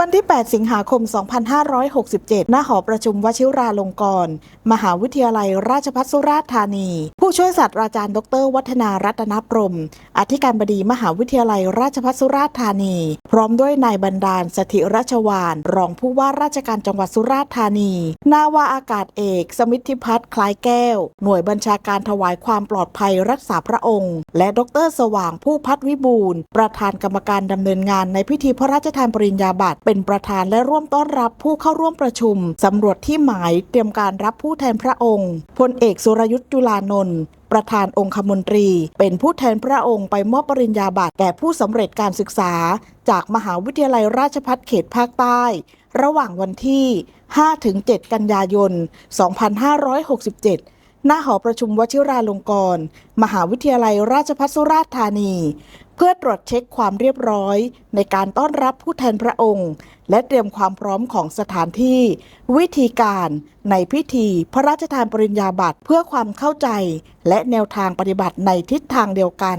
วันที่ 8 สิงหาคม 2567 ณ หอประชุมวชิราลงกรณ์ มหาวิทยาลัยราชภัฏสุราษฎร์ธานี ผู้ช่วยศาสตราจารย์ ดร วัฒนารัตนพรหมอธิการบดีมหาวิทยาลัยราชภัฏสุราษฎร์ธานี พร้อมด้วยนายบรรดาลสถิรัชวาน รองผู้ว่าราชการจังหวัดสุราษฎร์ธานี นาวาอากาศเอก สมิทธิพัฒน์ คล้ายแก้ว หน่วยบัญชาการถวายความปลอดภัยรักษาพระองค์ และดร สว่างผู้พัฒวิบูลประธานกรรมการดำเนินงานในพิธีพระราชทานปริญญาบัตรเป็นประธานและร่วมต้อนรับผู้เข้าร่วมประชุมสำรวจที่หมายเตรียมการรับผู้แทนพระองค์พลเอกสุรยุทธ์จุลานนท์ประธานองคมนตรี เป็นผู้แทนพระองค์ไปมอบปริญญาบัตรแก่ผู้สำเร็จการศึกษา จากมหาวิทยาลัยราชภัฏเขตภาคใต้ ระหว่างวันที่ 5-7 กันยายน 2567ณหอประชุมวชิราลงกรณ์ มหาวิทยาลัยราชภัฏสุราษฎร์ธานี เพื่อตรวจเช็คความเรียบร้อย ในการต้อนรับผู้แทนพระองค์ และเตรียมความพร้อมของสถานที่ วิธีการในพิธีพระราชทานปริญญาบัตรเพื่อความเข้าใจ และแนวทางปฏิบัติในทิศทางเดียวกัน